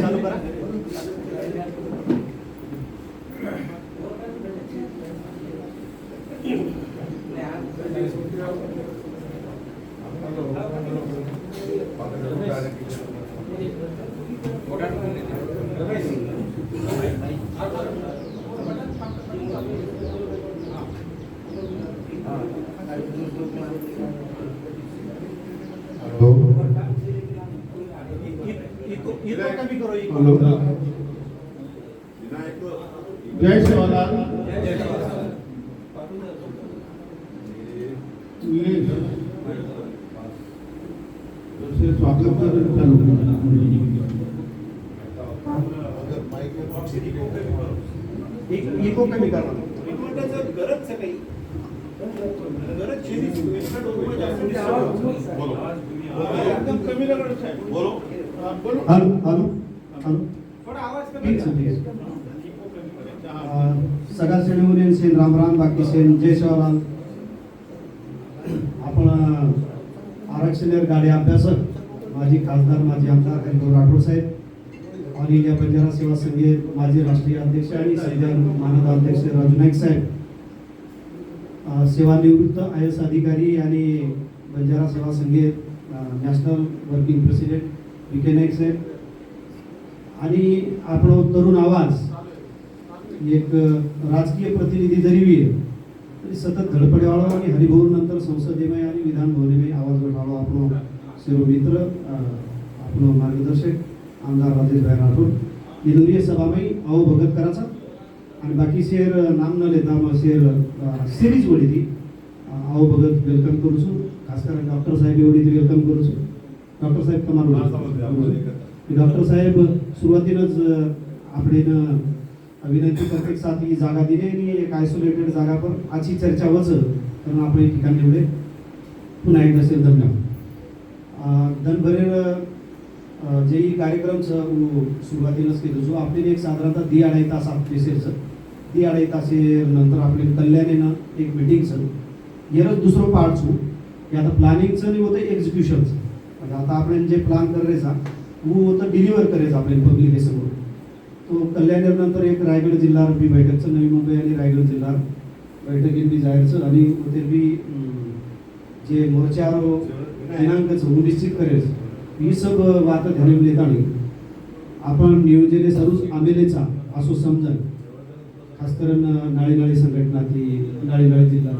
चालू करा hello eco echo कमी करो इको हॅलो जय शिवलाल इंग्लिश जसे स्वागत कर चालू इको इको कमी करा. गरज काही. गरज एकदम कमी लागणार साहेब. बोलो बोलो हॅलो. हॅलो थोडा आवाज कमी सगळ्या श्रेणीवरील सेन रामराम बाकी सेन जय शिवलाल आपण अं, आरक्षणीय गाडी अभ्यासक माजी खासदार माजी आमदार हरिभाऊ राठोड साहेब ऑल इंडिया बंजारा सेवा संघ माजी राष्ट्रीय अध्यक्ष आणि सध्या मानद अध्यक्ष राजू नाईक साहेब. सेवानिवृत्त आय एस अधिकारी आणि बंजारा सेवा संघे national working president V K Naik साहेब. आणि आपण तरुण आवाज एक राजकीय प्रतिनिधी जरी बी तरी सतत धडपडे वाढवा आणि हरिभाऊ नंतर संसदेमय आणि विधानभवनेमय आवाज उठावा आपण सर्व मित्र आफ्नो मार्गदर्शक आमदार राजेशभाइ राठोड यी सभा सभामै अहो भगत करायचा आणि बाकी शेअर नाम न लेता मग शेअर सिरीज वडी ती. अहो भगत वेलकम करू खास ખાસ डॉक्टर साहेब एवढी ती वेलकम करू કરું डॉक्टर साहेब સાહેબ તમારું ડોક્ટર સાહેબ सुरुवातीलाच આપણે विनंती करते साथ ही जागा दिली आणि एक आयसोलेटेड जागा पर आजची चर्चा वच कारण आपण ठिकाणी एवढे पुन्हा एकदा असेल धन्यवाद अ, धनभरेर जे ही कार्यक्रम सुरुवातीलाच केलं. जो आपले एक साधारणतः दी अढाई तास आपली सेल सर. दी अढाई तासे नंतर आपले कल्याणीनं एक मिटिंगचं येरच दुसरं पार्ट छू की आता प्लॅनिंगचं आणि होतं एक्झिक्युशनचं म्हणजे आता आपण जे प्लान करायचा वो होतं डिलिव्हर करायचं आपल्याला पब्लिक समोर. तो कल्याणनंतर एक रायगड जिल्हा बी बैठकचं नवी मुंबई आणि रायगड जिल्हा बैठकीत बी जायचं आणि ते बी जे मोर्चारो दिनांक वो निश्चित करायचं ही सब वात ध्यान देताना आपण नियोजने सरूच आमेलेचा असो समजन खास करून नाळी नाळी संघटना ती नाळी नाळी जिल्हा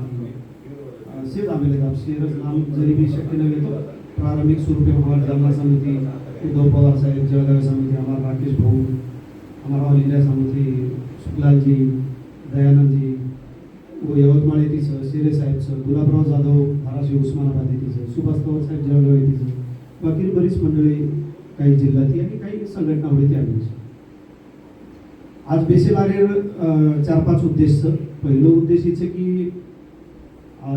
ती आमेले शेरच नाम जरी बी शक्य नव्हे तो प्रारंभिक स्वरूपे हमारा जालना समिती उद्धव पवार साहेब जळगाव समिती आम्हाला राकेश भाऊ हमारा ऑल इंडिया समिती शुक्लालजी दयानंदजी दयानंद जी व यवतमाळ येथीचं शिरे साहेबचं गुलाबराव जाधव धाराशिव उस्मानाबाद येथीचं सुभाष पवार साहेब जळगाव येथीचं बाकी बरीच मंडळी काही जिल्ह्यातली आणि काही संघटना होती आम्ही आज बेसेलारेर अं, चार पाच उद्देश पहिलं उद्देश हिचं की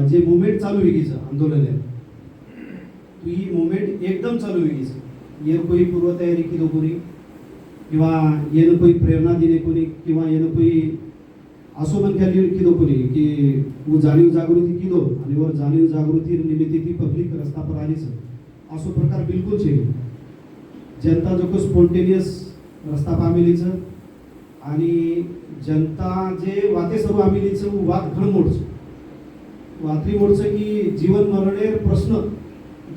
जे मुवमेंट चालू वेगीचं आंदोलन आहे तो ही मुवमेंट एकदम चालू वेगीचं येर कोई पूर्वतयारी केलं कोणी किंवा येणं कोई प्रेरणा दिले कोणी किंवा येणं कोई असो मन केली किदो कोणी की वो जाणीव जागृती किदो आणि वर जाणीव जागृती निमित्त ती पब्लिक रस्ता पर आलीच असो प्रकार बिलकुल छे. जनता जो स्पोंटेनियस रस्ता पामेलीच आणि जनता जे वाते सर्व आमिलीच वाद घण मोडच. वात्री मोडचं की जीवन मरणेर प्रश्न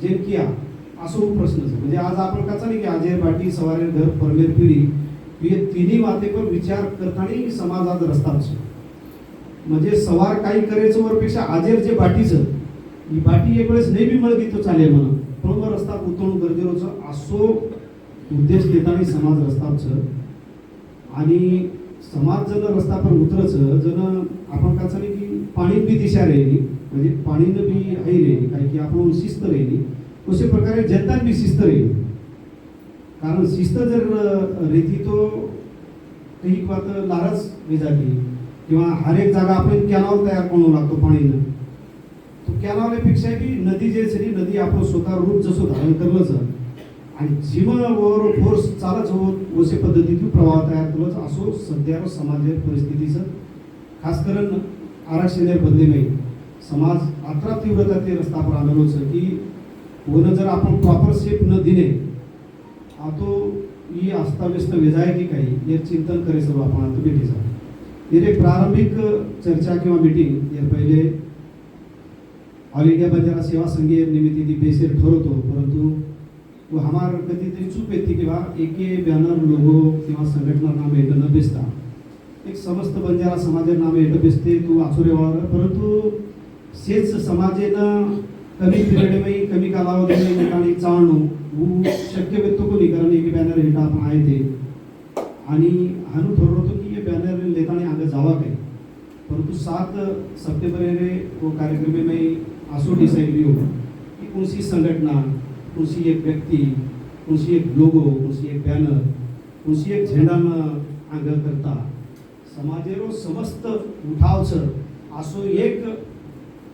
जे किया असो प्रश्न म्हणजे आज आपण कचा नाही की आजेर बाटी सवारे घर परमेर पिढी हे तिन्ही वाते पर विचार करताना समाजात रस्ता છે म्हणजे सवार काही करायचं वरपेक्षा आजेर जे बाटीचं ही बाटी एक वेळेस नेहमी बी देतो तो चालेल म्हणा बरोबर रस्ता उतरून गरजेचं असो उद्देश देताना समाज रस्ताचं आणि समाज जर रस्ता पर उतरचं जण आपण का चालेल की पाणी बी दिशा राहिली म्हणजे पाणीनं बी आई राहिली काही की आपण शिस्त राहिली अशा प्रकारे जनता बी शिस्त राहिली. कारण शिस्त जर रेती तो काही बात लारच हे जाती किंवा हर एक जागा आपण कॅनॉल तयार करू लागतो पाणीनं. तो कॅनॉलपेक्षा बी नदी जे आहे नदी आपण स्वतः रूप जसं धारण करलंच आणि जीवनावर फोर्स चालच होत असे पद्धतीतून प्रवाह तयार करलंच असो सध्या समाज परिस्थितीचं. खास करून आरक्षण बदले नाही समाज अत्रा तीव्रता ते रस्ता पर आलेलोच की वन जर आपण प्रॉपर शेप न दिले तो ही अस्ताव्यस्त वेजाय की काही हे चिंतन करे सर्व आपण आता भेटीचा. हे प्रारंभिक चर्चा किंवा मीटिंग या पहिले ऑल इंडिया बंजारा सेवा संघीय निमित्त ती बेसिर ठरवतो परंतु वो हमार कधीतरी चूक येते किंवा एके बॅनर लोगो किंवा संघटना नाम येतं न बेसता एक समस्त बंजारा समाजे नाम येतं बेसते तो आचुरेवार परंतु सेच समाजेनं कमी पिरियडमध्ये कमी कालावधीमध्ये ठिकाणी चालणं वो शक्य व्यक्त कोणी कारण एक बॅनर हे आपण आहे ते आणि हानू ठरवतो की हे बॅनर लेताना आगे जावा काही। परंतु सात सप्टेंबर रे वो कार्यक्रम में आसो डिसाइड भी होगा कि कौन सी संगठना कौन सी एक व्यक्ति कौन सी एक लोगो कौन सी एक बैनर कौन सी एक झेंडा न आगे करता। समाजेरो समस्त उठावचं असो एक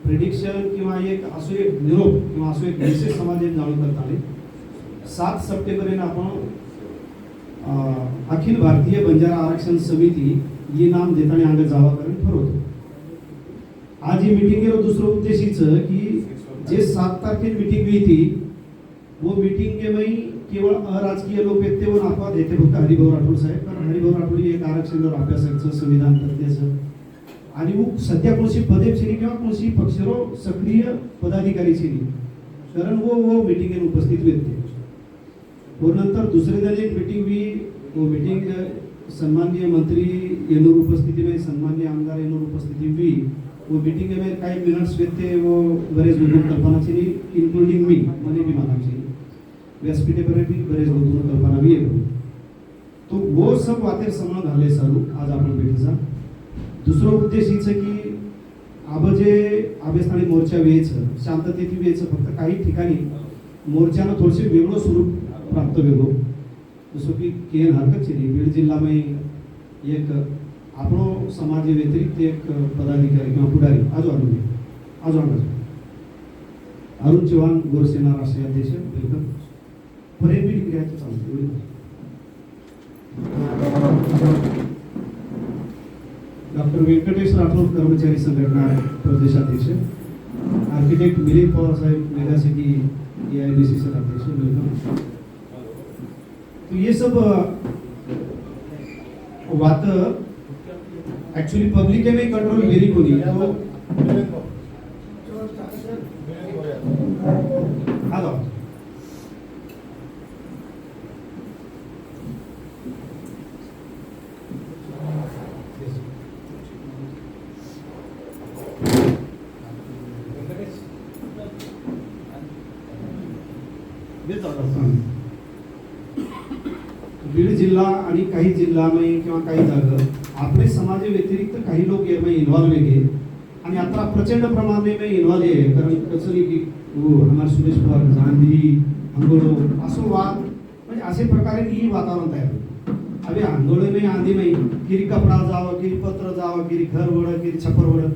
प्रिडिक्शन किंवा एक असो एक निरोप किंवा असो एक मेसेज समाजाने जाणून करताले सात सप्टेंबरेनं आपण अखिल भारतीय बंजारा आरक्षण समिती हे नाम देताना अंग जावा कारण ठरवतो. आज ही मिटिंगेर दुसरं उद्देश की जे सात तारखेर मिटिंग हुई थी वो मीटिंग के में केवळ अराजकीय लोक आहेत ते वन अपवाद येते फक्त हरिभाऊ राठोड साहेब. कारण हरिभाऊ राठोड हे एक आरक्षण अभ्यासाचं संविधान तज्ञाचं आणि वो सध्या कोणशी पदे श्री किंवा कोणशी पक्षरो सक्रिय पदाधिकारी श्री कारण वो वो मिटिंगेर उपस्थित व्यक्ती. और नंतर दुसरे दिवशी एक मीटिंग हुई वो मीटिंग सन्माननीय मंत्री येनूर उपस्थिती में सन्माननीय आमदार येनूर उपस्थिती हुई वो मीटिंग में काही मिनट्स व्यक्ते वो बरेच गुंतवणूक कल्पना श्री इन्क्लुडिंग मी मने भी मानाची व्यासपीठे बरे भी बरेच लोक कल्पना भी येतो तो वो सब वाते समान झाले सारू आज आपण भेटीचा दुसरं उद्देश हिचं की आब जे आबेस्थानी मोर्चा वेयचं शांततेत वेयचं फक्त काही ठिकाणी मोर्चानं थोडसे वेगळं स्वरूप प्राप्त वेगळं जसं की केन हरकत છે નહીં बीड જિલ્લામાં એક આપણો સમાજ વ્યતિરિક્ત એક પદાધિકારી किंवा पुढारी आजो अरुण आजो अरुण अरुण चव्हाण गोरसेना राष्ट्रीय अध्यक्ष वेलकम परेड बी डिग्री चालू डॉक्टर व्यंकटेश राठोड कर्मचारी संघटना प्रदेशाध्यक्ष architect Milind Pawar Saheb mega city A I D C sir अध्यक्ष वेलकम. तो ये सब बात एक्चुअली पब्लिक में कंट्रोल वेरी कोनी तो आ जिल्हा आणि काही जिल्ह्यामध्ये किंवा काही जागा आपले समाज व्यतिरिक्त काही लोक यामध्ये इन्व्हॉल्व वेगळे आणि आता प्रचंड प्रमाणे में इन्व्हॉल्व आहे. कारण कसं नाही की हो हमार सुरेश पवार गांधी अंगोलो असो वाद. म्हणजे असे प्रकारे ही वातावरण तयार होतं. आंदोलन में आंधी में किरी कपडा जावं किरी पत्र जावं किरी घर वळ किरी छप्पर वड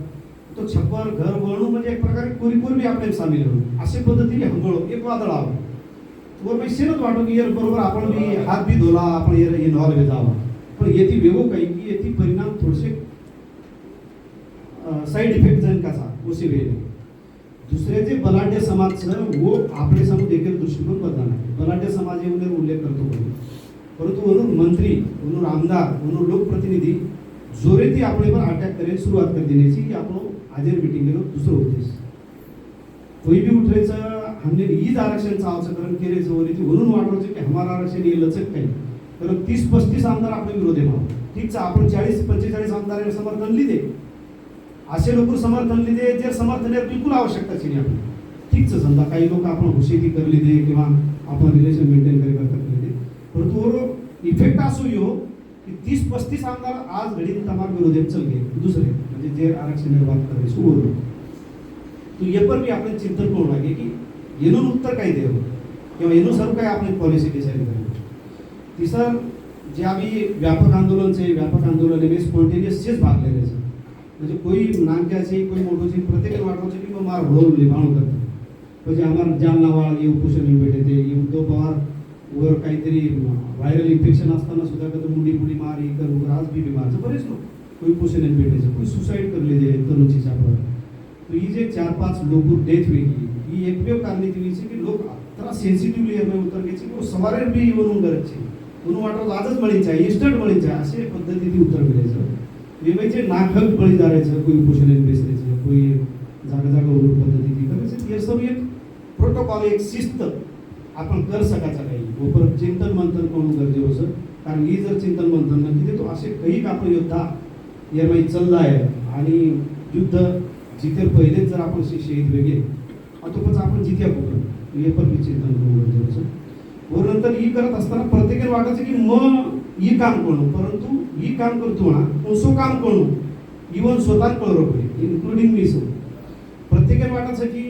तो छप्पर घर वळणू म्हणजे एक प्रकारे कुरीकुर बी आपल्याला सामील होणं. असे पद्धतीने हंगोळो एक वादळ आलं. वर मी सिरत वाटो की यार बरोबर आपण मी हात बी धुला आपण यार इन्व्हॉल्व जावा. पण येथे वेगो काही की येथे परिणाम थोडेसे साईड इफेक्ट जाईन कसा उसी वेळ दुसरे बलाढ्य समाज सर वो आपले समोर देखील दृष्टिकोन बदला नाही बलाढ्य समाज येऊन उल्लेख करतो परंतु म्हणून मंत्री म्हणून आमदार म्हणून लोकप्रतिनिधी जोरे ती आपल्यावर अटॅक करेल सुरुवात कर देण्याची आपण आपण मिटिंग केलं दुसरं उद्देश. कोई भी उठायचं हमने ईज आरक्षण सावचकरण केले जवळीची वरून वाटवचे की हमारा आरक्षण हे लचक काही. तर तीस पस्तीस आमदार आपले विरोध आहे भाऊ ठीक आपण चाळीस पंचेचाळीस आमदार समर्थन लिदे असे लोक समर्थन लिहिले जे समर्थन बिलकुल आवश्यकता नाही आपली ठीकच समजा काही लोक आपण हुशेती करली दे किंवा आपण रिलेशन मेंटेन करी करता करली दे परंतु इफेक्ट असू यो की तीस पस्तीस आमदार आज घडीत तमाम विरोधे चल गए दुसरे म्हणजे जे आरक्षण निर्माण करायचे सुरू तो ये मी भी आपण चिंतन करू लागे की એનું उत्तर काही देऊ किंवा एनुसार काय आपली पॉलिसी डिसाईड करू तिसर जे आम्ही व्यापक आंदोलनचे व्यापक आंदोलन एवढे स्पॉन्टेनियस भागलेले भाग म्हणजे कोई नानक्याचे कोई मोठोचे प्रत्येक वाटवचे की मग છે કે માર રોલ म्हणजे आम्हाला પછી येऊ જામનાવાળ એવું भेट येते ते तो पवार वर काहीतरी व्हायरल इन्फेक्शन असताना सुद्धा कधी मुंडी मुंडी मार हे करू आज बी बी मारचं बरेच लोक. कोणी પોષણ भेटे છે કોઈ સુસાઇડ कर लेते तरुणची सापड तर ही जे चार पाच लोक डेथ वेगळी एपीओ कांदे की की लोक त्याला सेंसिटिव लेयर में उतर गए छे कि वो समारे भी इवन गर छे उन वाटर दोन बड़ी चाहिए यस्टर्ड बड़ी चाहिए ऐसे पद्धति थी उतर गए छे ये में छे नाखक बड़ी जा रहे छे कोई पोषण इन बेस रहे छे कोई जागे जागे और पद्धति थी करे छे एक प्रोटोकॉल एक शिस्त आपण कर सकायचा काही. वो पर चिंतन मंथन करून गर जो कारण ही जर चिंतन मंथन न किते तो असे काही का योद्धा ये में चल आणि युद्ध जिथे पहिलेच जर आपण शहीद वेगळे आतोपच आपण जिथे बघू हे पण मी चिंतन करून गरजेचं नंतर ही करत असताना प्रत्येकाला वाटायचं की मग ही काम करणं परंतु ही काम करतो ना उसो काम करणं इवन स्वतः कळलं पाहिजे इन्क्लुडिंग मी सो. प्रत्येकाला वाटायचं की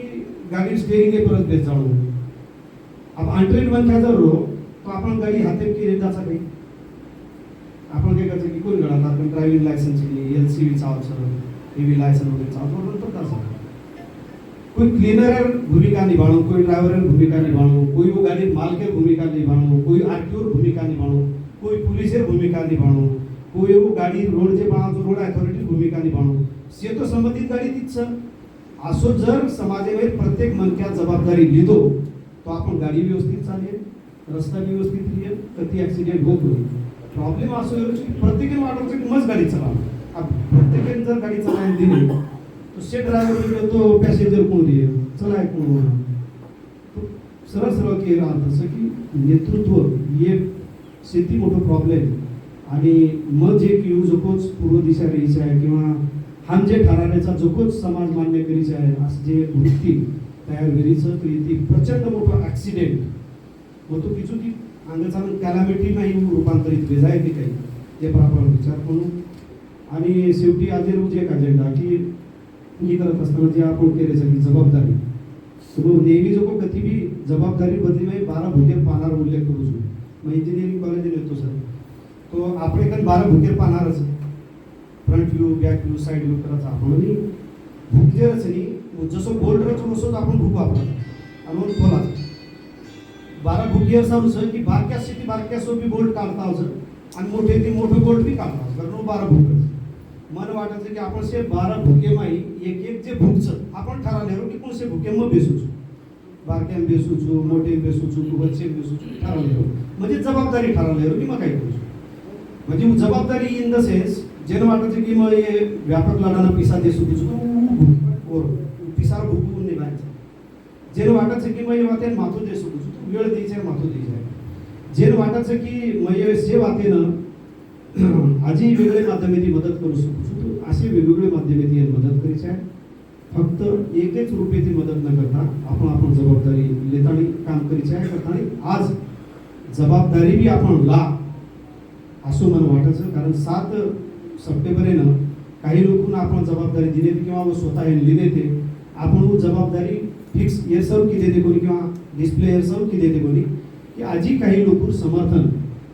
गाडी स्टेरिंग परत बेस जाणं अब अंट्रेन बंद काय जर तो आपण गाडी हाते केली जाचा काही. आपण काय करायचं की कोण घडणार आपण driving licence L C V चावचं V licence वगैरे चावतो तर कसं कोई क्लीनर भूमिका निभाणो कोई ड्राइवर भूमिका निभाणो कोई वो गाड़ी मालिकेर भूमिका निभाणो कोई आरटीओर भूमिका निभाणो कोई पुलिसेर भूमिका निभाणो कोई वो गाडी रोड जे बना जो रोड अथॉरिटी भूमिका निभाणो से तो संबंधित गाडी तीच असो जर समाजामध्ये प्रत्येक मनक्या जबाबदारी लिदो तो आपण गाडी व्यवस्थित चालेल रस्ता व्यवस्थित राहील तर ती ऍक्सिडेंट होत नाही. प्रॉब्लेम असो येतो की प्रत्येकाने वाटवचं की मस्त गाडी चालवा. प्रत्येकाने जर गाडी चालायला दिली तो से ड्रायव्हर तो पॅसेंजर कोण दे चला एक कोण होणार. तो सरळ सरळ की राहत असं की नेतृत्व हे शेती मोठं प्रॉब्लेम आणि मग जे की जोकोच पूर्व दिशा रहीच आहे किंवा हम जे ठराण्याचा जोकोच समाज मान्य करीच आहे असं जे वृत्ती तयार करीचं तर ती प्रचंड मोठं ॲक्सिडेंट मग तो किचू ती अंगाचा कॅलामिटी नाही रूपांतरित वेजाय की काही? ते प्रॉपर विचार करू. आणि शेवटी आज रोज एक अजेंडा की ही करत असताना जे आपण केले सगळी जबाबदारी. मग नेहमी जो पण कधी बी जबाबदारी बदली म्हणजे बारा भुकेर पाहणार उल्लेख करू शकतो मग इंजिनिअरिंग कॉलेज येतो सर. तो आपले कारण बारा भुकेर पाहणारच front view back view side view करायचा आपण भुकलेलंच नाही. जसं बोल्ड रचून असतो आपण भूक वापरतो. आणि बोलायचं बारा भुकियर सांगू सर की बारक्या सिटी बारक्या सोपी बोल्ड काढता हो, सर. आणि मोठे ते मोठं बोल्ड बी काढता हो, कारण बारा भुक मन वाटायचं की आपण से बारा भुके माई एक एक जे भूकचं. आपण ठरवले की कोणसे भुके मग बेसूच. बारक्या बेसूचू मोठे बेसूचू बच्चे बेसूचू ठरवले म्हणजे जबाबदारी ठरवले की मग काय करू म्हणजे जबाबदारी इन द सेन्स जेन वाटायचं की मग हे व्यापक लढाना पिसा दे सुटू पिसार भुकवून निघायचं जेन वाटायचं की मग वाते माथू देसू दिसू वेळ द्यायचा माथू द्यायचा जेन वाटायचं की मग सेव वाते ना आजी वेगळे माध्यमेची मदत करू शकतो. असे वेगवेगळे माध्यमेती मदत करायची आहे फक्त एकच रुपये ती मदत न करता आपण आपण जबाबदारी लेतानी काम करायचे आहे करताना आज जबाबदारी बी आपण ला असं मला वाटायचं. कारण सात सप्टेंबरेनं काही लोकांना आपण जबाबदारी दिली किंवा स्वतः लिहिले ते आपण जबाबदारी फिक्स ये सर्व की देते कोणी किंवा डिस्प्ले ये सर्व की देते कोणी. की आजी काही लोक समर्थन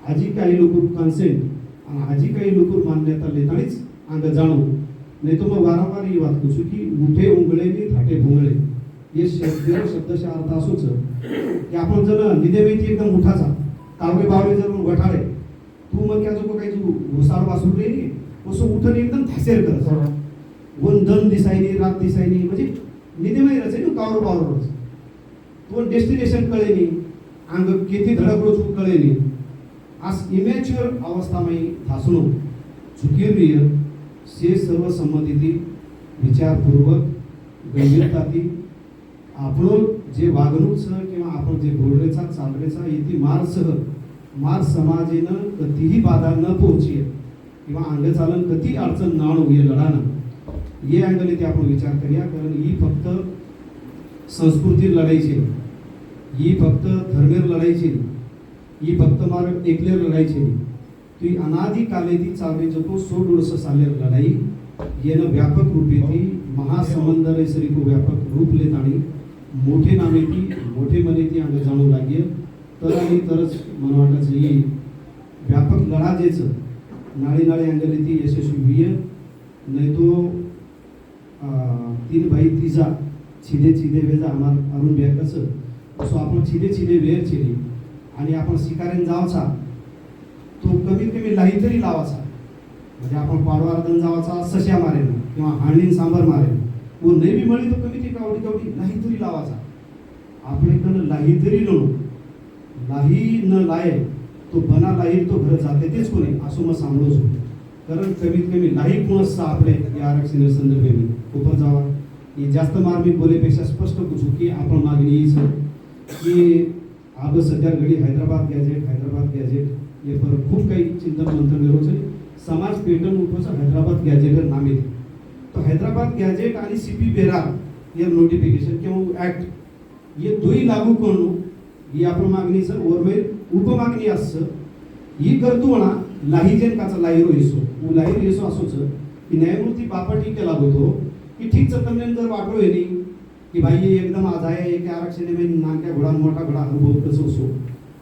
आजी काही लोक कन्सेंट आजी काही लोक मान्यता लेतानीच अंग जाणू. नाही तो मग वारंवार ही बात करू की उठे उंगळे नी धाटे भुंगळे. हे शब्द शब्दशः अर्थ असोच की आपण जर निदे माहिती एकदम उठाचा कावळे बावळे जर गठाडे तू मग क्या जो काही तू घुसाळ वासरू रे असं उठून एकदम थासेर करत. वन दन दिसायनी रात दिसायनी म्हणजे निदे माहिती रचे कावर बावर तो डेस्टिनेशन कळेनी अंग किती धडक रोज कळेनी. आज इमॅच्युअर अवस्थामध्ये थासणं चुकीर से सर्व संमतीतील विचारपूर्वक गंभीरताती आपण जे वागणूकसह किंवा आपण जे बोलरेचा चालरेचा येथे मारसह मार समाजेनं कधीही बाधा न पोहोची किंवा अंगचालन कधी अडचण न आणू हे लढानं. हे अँगल इथे आपण विचार करूया कारण ही फक्त संस्कृती लढायची. ही फक्त धर्मेर लढायची. ही फक्त मार लढायचे ती अनादि कालेदी चालवे जको सोड डोळस सालेर लढाई. येणं व्यापक रूप येते महासमंदर सरीको व्यापक रूप लेत आणि मोठे नामे ती मोठे मने ती अंग जाणू लागेल. तर आणि तरच मला वाटायचं ही व्यापक लढा जेच. नाळे नाळे अंगले ती यशस्वी होईल नाही तो तीन भाई तिजा. छिदे छिदे वेजा आम्हाला अरुण बेर सो आपण छिदे छिदे वेर छिली आणि आपण स्वीकारेन जावचा. तो कमीत कमी लाही तरी लावायचा. म्हणजे आपण पाडवार्दन जावाचा सश्या मारेन किंवा हाणीन सांबर मारेन. व नेहमी मळी तो कमीत कावडी कावडी लाही तरी लावायचा. आपल्याकडं लाही तरी लो लाही न लाय तो बना लाही तो घर जाते तेच कोणी असो मग सांगलोच कारण कमीत कमी लाही कोणच आपले या आरक्षण संदर्भ खूप जावा. जास्त मार्मिक बोलेपेक्षा स्पष्ट पूछू की आपण मागणी की આબ સદ્યા ઘડી હૈદરાબાદ ગેજેટ હૈદરાબાદ ગેજેટ એ પર ખૂબ કઈ ચિંતન મંથન કર્યો છે સમાજ પેટર્ન ઉઠો છે હૈદરાબાદ ગેજેટ નામે તો હૈદરાબાદ ગેજેટ आणि सीपी बेरा हे नोटिफिकेशन किंवा ऍक्ट हे दोही लागू करणं ही आपण मागणी सर वरमेर उपमागणी असं ही करतो ना लाहीजेन काचा लाहीरो येसो उ लाहीर येसो असोच की न्यायमूर्ती बापट केला होतो की ठीक તમને जर वाटलो એની की भाई एकदम आज आहे एक आरक्षण मी नानक्या घोड़ा मोठा घोड़ा अनुभव कसं असो?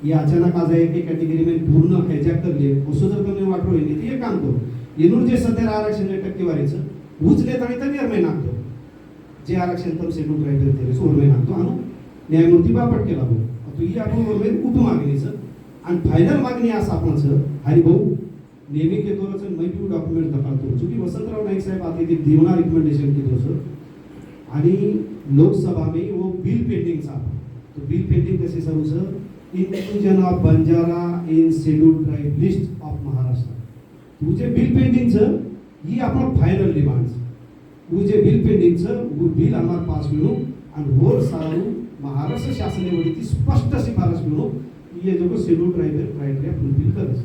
की अचानक आज आहे एक कॅटेगरी मी पूर्ण हैजॅक करले लिए जर तुम्ही वाटो येईल ते एक काम करू. येणूर जे सध्या आरक्षण टक्केवारीचं उचलेत आणि त्या निर्णय नागतो. जे आरक्षण तर शेड्यूल क्रायटेरिया तेरे सो नागतो. आणू. न्यायमूर्ती बापट केला भाऊ. तो ही आपण उर्मे मागणी मागणीचं. आणि फायनल मागणी असं आपण सर हरी भाऊ नेहमी घेतो मैत्री डॉक्युमेंट दाखल करू चुकी वसंतराव नाईक साहेब आता ते देवना रिकमेंडेशन केलं सर आणि लोकसभा में वो बिल पेंडिंग था। तो बिल पेंडिंग कैसे sir sir inclusion of Banjara in schedule tribe list of Maharashtra तुझे बिल पेंडिंगचं ही आपण फायनल डिमांड तुझे बिल पेंडिंगचं वो बिल हमारे पास मिलो आणि वर सारू महाराष्ट्र शासनावरती ती स्पष्ट शिफारस मिलो ये जो शेड्यूल ट्राइब क्राइटेरिया फुलफिल करस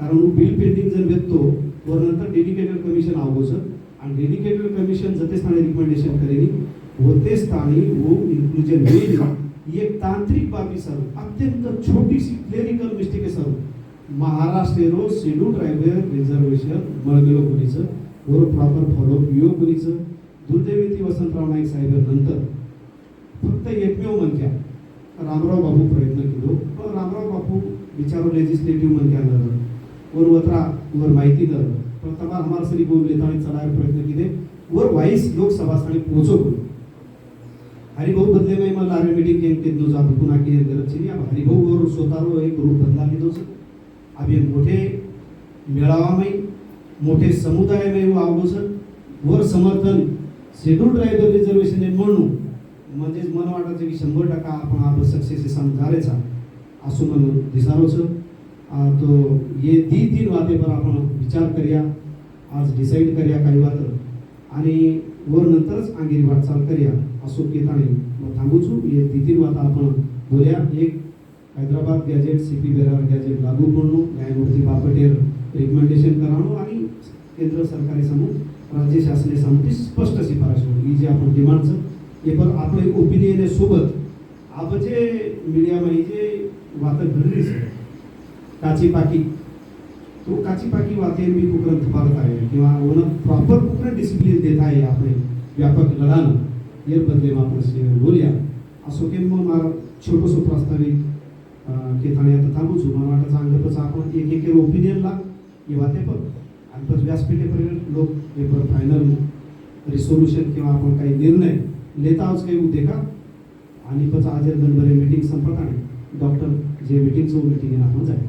कारण वो बिल पेंडिंग जर वेचतो वर नंतर डेडिकेटेड कमिशन सर। आणि डेडिकेटेड कमिशन जते स्थानी रिकमेंडेशन करेली होते स्थानी वो इन्क्लूजन होईल ये एक तांत्रिक बाबी सर अत्यंत छोटीशी क्लेरिकल मिस्टेक है सर महाराष्ट्रेरो शेड्यूल ट्रायबल रिझर्वेशन मळगेलो कोणीचं? वर प्रॉपर फॉलो यो कोणीचं? दुर्दैवी ती वसंतराव नाईक साहेब नंतर. फक्त एकमेव म्हणत्या. रामराव बापू प्रयत्न केलो. पण रामराव बापू बिचारो लेजिस्लेटिव्ह म्हणत्या नर वर वत्रा वर माहिती नर पण तमार हमार सरी बोल लेताणी चढायला प्रयत्न केले. वर वाईस लोकसभा स्थानी पोहोचो बोल हरिभाऊ बदले में मला आरे मीटिंग के के दो जातो पुन्हा की गरज छी अब हरिभाऊ और सोतारो एक ग्रुप बदला लिदो छ अब ये मोठे मेळावामध्ये मोठे समुदायामध्ये आवडो सर वर समर्थन शेड्यूल ट्रायबल रिझर्वेशन म्हणून म्हणजेच मला वाटायचं की शंभर टक्का आपण आपलं सक्सेस झालेचा असं म्हणून सर तो ये ती तीन वातेवर आपण विचार करूया. आज डिसाईड करूया काही वात आणि वर नंतरच आंगेरी वाटचाल करूया. असो केताने मग थांबूचू ये ती तीन वाता आपण बोलूया. एक Hyderabad gazette C P Berar gazette लागू म्हणून न्यायमूर्ती बापटेर रिकमेंडेशन करावं. आणि केंद्र सरकारी समोर राज्य शासने समोर ती स्पष्ट शिफारस होईल ही जे आपण डिमांडचं हे पण आपले ओपिनियन सोबत. आप जे मीडियामध्ये जे वातं घडली काची पाकी तो काची पाकी वाते मी कुकरण थपारत आहे. किंवा ओन प्रॉपर कुकरण डिसिप्लिन देत आहे आपले व्यापक लढानं येर बदले मग बोलूया. असो की मग मला छोटंसं प्रास्ताविक की थाणे आता थांबूच मला वाटत चांगलं तसं आपण एक एक ओपिनियन लाग हे वाते पण. आणि पण व्यासपीठेपर्यंत लोक पेपर फायनल रिसोल्युशन किंवा आपण काही निर्णय लेताच काही उद्या का? आणि पण आज बरे मीटिंग संपत आणि डॉक्टर जे मीटिंगचं मीटिंग आहे आपण जाईल.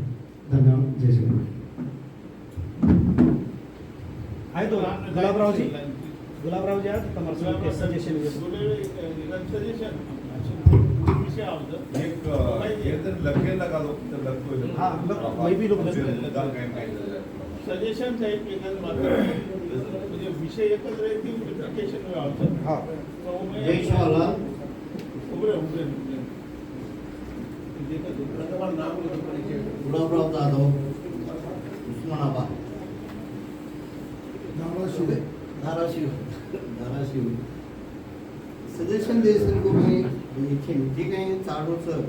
धन्यवाद जय श्री आहे तो गुलाबरावजी गुलाबरावजी आहेत તમારું સજેશન વિષય આવતો એક એ તો લખેલા કાલો તો લખતો હોય. હા, લખ- મેં બી લખું છું. લખા કાંઈ કાંઈ નહીં. સજેશન છે કે એના માટે म्हणजे विषय एकच રહે की એપ્લિકેશન આવશે હા તો અમે- જય गुलाबराव जाधव उस्मानाबाद धाराशिव धाराशिव धाराशिव सजेशन द्यायचं मी इथे जे काही चाडूचं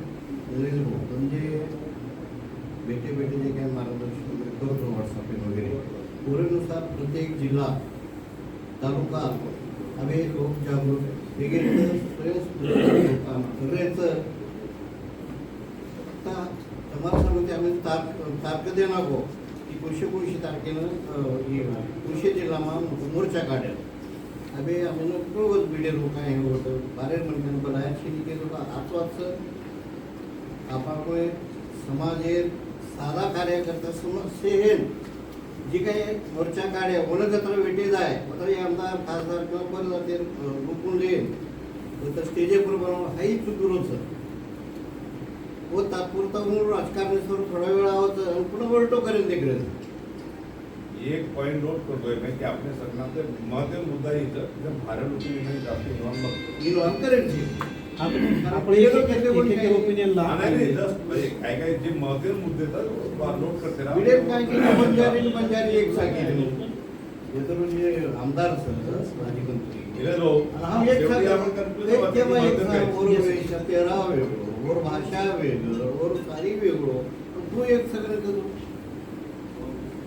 नरेश भाऊ म्हणजे बेटे बेटे जे काही मार्गदर्शन करतो व्हॉट्सअप वगैरे पुरेनुसार प्रत्येक जिल्हा तालुका आम्ही लोकजागृत वगैरे स्वयंस्फूर्त सगळ्यांचं आत्ता समर्थामध्ये आम्ही तारक तारक देणार गो की कृषी कृषी तारखेनं येणार. कृषी जिल्हा मा मोर्चा काढेल अभे आम्ही खूपच बिडे लोक आहे होतं बाहेर म्हणजे बाहेर शेती केलं होतं आत्वाच. आपापुळे समाज हे साधा कार्य करता समजसे हे जी काही मोर्चा काढ्या वनगत्र भेटी जाय मात्र हे आमदार खासदार किंवा परत जाते लुकून देईल तर स्टेजेपूर बनवून हाही चुकूर व तात्पुरता म्हणून राजकारणासवर थोडा वेळ आहोत आणि पुन्हा वळटो करेन ते करेन एक पॉईंट नोट करतोय मी की आपल्या सगळ्यांचा महत्त्व मुद्दा इथं भारत जास्त करेन ते. ओपिनियन हा, म्हणजे काय काय जे महत्त्व मुद्दे तर नोट करते बंजारी एक सांगितलं. हे तर म्हणजे आमदार सर राजमंत्री गेले लोक हा एक शेवटी सांग- आपण conclusion एक वाटतं तेव्हा की एक महत्त्व सांग, काय? वर वेश, पेहराव वेगळं वर भाषा वेगळं वर सारी वेगळं तू एक सगळं करू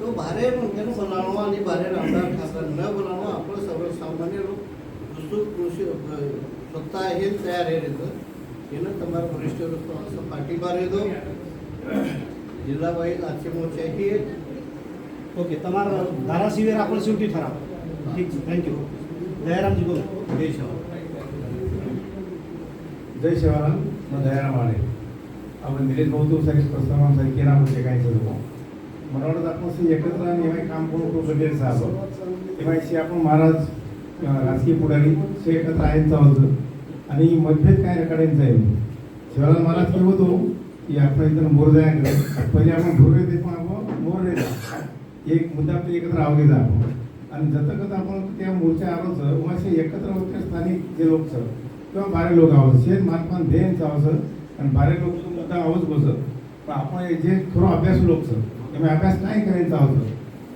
तो बाहेर म्हणजे बोलावं आणि बाहेर आमदार खासदार न बोलावं आपण सर्वसामान्य लोक दुसरं कृषी अ, स्वतः हे तयार आहे रेतं એના તમારા વરિષ્ઠ લોકો પાર્ટી બારે દો જિલ્લા વાઇઝ આરસી મોરચા ही ओके તમારા ધારાસભ્ય આપણે शेवटी ठराव ठीक છે थँक्यू दयारामजी बोला देश जय शिवराम मग दयाराम आले आपण निलेश भाऊ तो सगळे प्रस्ताव केला म्हणजे काय मला वाटतं आपण असं एकत्र आणि एव्हा काम करून खूप गरजेचं आहे आपण एव्हाशी आपण महाराज अं, राजकीय पुढारी ते एकत्र आहेंचा होतं आणि मतभेद काय रेकॉर्डिंगचा आहे? शिवराज महाराज काय होतो की आपण इथं मोर जायकडे पहिले आपण भोर येते पण आपण मोर येतो एक मुद्दा आपले एकत्र आवडी जा आपण आणि जतं आपण त्या मोर्चा आरोचं उमाशी एकत्र होते स्थानिक जे लोक सर किंवा बारे लोक आहोत शेत महात्मा देनचं आहोत आणि बारे लोक तो मुद्दा आहोत बसत पण आपण हे जे खरं अभ्यास लोक सर त्यामुळे अभ्यास नाही करायचा आहोत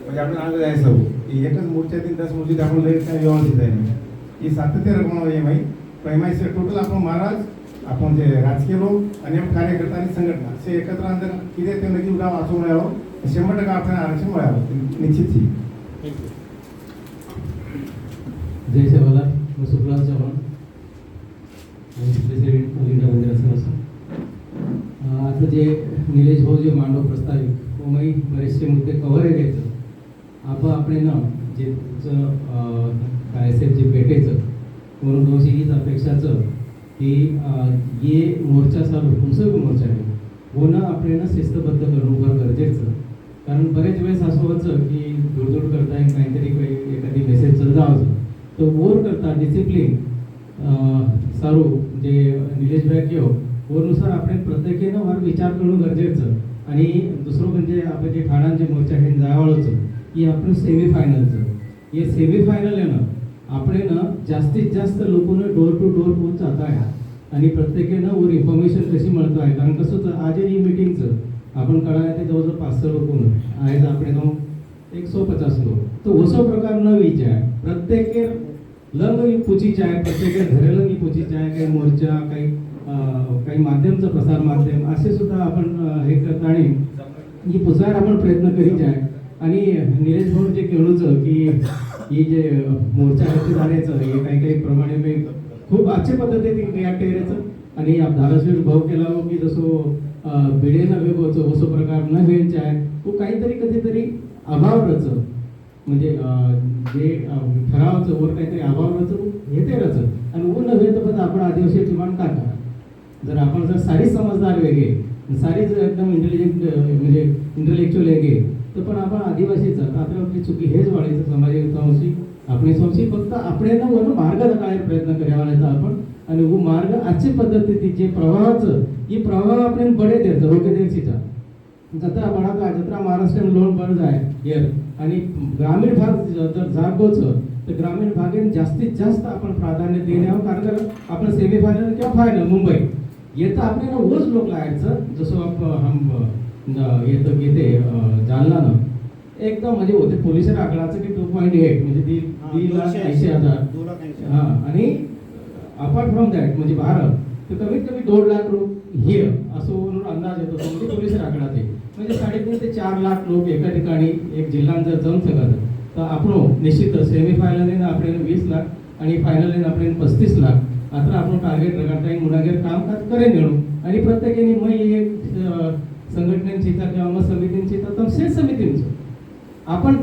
म्हणजे आपण आज जायचं हो की एकच मूर्त्यातील दस मूर्तीत आपण लगेच काय व्यवस्थित आहे? नाही ही सातत्य रकम आहे माहीत पण एम टोटल आपण महाराज आपण जे राजकीय लोक आणि आपण कार्यकर्ता आणि संघटना असे एकत्र आणलं किती ते नक्की गाव वाचवून मिळावं शंभर टक्का आपल्याला आरक्षण मिळावं निश्चित ही. जय सेवालाल मी सुखलाल प्रेसिडेंट ऑल इंडिया वगैरे असं असं. आता जे निलेश भाऊ जे मांडव प्रस्तावित कोमही बरेचसे मुद्दे कव्हर घ्यायचं आपण आपले ना जे कायसेफ जे भेटेचं म्हणून भाऊची हीच अपेक्षाचं की ये मोर्चा चालू कोणसं मोर्चा आहे. हो ना आपल्याला शिस्तबद्ध करणं फार गरजेचं. कारण बरेच वेळेस असं व्हायचं की दूरदूर करताय काहीतरी काही एखादी मेसेज चल जावचं तर वर करता डिसिप्लिन सारू जे निलेश भाई घेऊ वरनुसार आपण प्रत्येकानं फार विचार करणं गरजेचं आणि दुसरं म्हणजे आपण जे ठाण्याचे मोर्चा हे जायवाळचं की आपण सेमी फायनलचं हे सेमी फायनल आहे ना આપણે ना जास्तीत जास्त लोकांना डोर टू डोर पोहोच जाता आहे आणि प्रत्येकानं वर इन्फॉर्मेशन कशी मिळतो आहे कारण कसं होतं आज ही मीटिंगचं आपण कळाय ते जवळजवळ पाच सहा लोक आज આપણે તો એકસો પચાસ લોકો તો ઓછો પ્રકાર ન વિચાર પ્રત્યેકે लव ही आहे प्रत्येक धरेल की पूचीच आहे काही मोर्चा काही काही माध्यमचं प्रसार माध्यम असे सुद्धा आपण हे करताना आणि ही पुसार आपण प्रयत्न करीत आहे. आणि निलेश भाऊ जे केळूचं की ही जे मोर्चा हाती झाल्याचं हे काही काही प्रमाणे मी खूप आजच्या पद्धतीने या टेरेचं आणि धाराशिव भाऊ केला हो की जसो बिडे नव्हे गोचो असो प्रकार न व्हायचे आहे तो काहीतरी कधीतरी अभाव रचं म्हणजे जे ठरावाचं वर काहीतरी आभावाचं घेतेलच आणि ऊन नव्हे तर पण आपण आदिवासी किमान टाका जर आपण जर सारी समजदार वेगळे सारी जर एकदम इंटेलिजंट म्हणजे इंटेलेक्च्युअल वेगळे तर पण आपण आदिवासीचा तर आपली चुकी हेच वाढायचं समाजिक संस्थी आपली संशी फक्त आपण वरून मार्ग दाखवायला प्रयत्न करायचा आपण. आणि मार्ग आजची पद्धती जे प्रवाहाचं ही प्रवाह आपण बडे द्यायचं रोखे द्यायचीचा? जत्रा बडा जत्रा महाराष्ट्र लोन बरं आहे हेर आणि ग्रामीण भाग जर जागोचं तर ग्रामीण भागात जास्तीत जास्त आपण प्राधान्य देण्यावर कारण का आपण सेमीफायनल किंवा फायनल मुंबई. येतं आपल्याला ओच लोक लागायचं जसं हम न- येतं येते अं, जालनानं. एकदम म्हणजे होते पोलीस आकडाचं की टू पॉईंट एट म्हणजे दीड दीड लाख ऐंशी. हजार. हा आणि अपार्ट फ्रॉम दॅट म्हणजे भारत तर कमीत कमी दोन लाख हे असं म्हणून अंदाज येतो. तो म्हणजे पोलीस आकडा ते. म्हणजे साडेतीन ते चार लाख लोक एका ठिकाणी एक जिल्ह्यात जर जाऊन शकत तर आपण निश्चित सेमीफायनल आपल्याला वीस लाख आणि फायनल आपल्याला पस्तीस लाख. आता आपण टार्गेट रगडता येईल मुलागेर कामकाज करेन म्हणून. आणि प्रत्येकाने मग एक संघटनेची तर किंवा मग समितींची तर तमसे समितींचं. आपण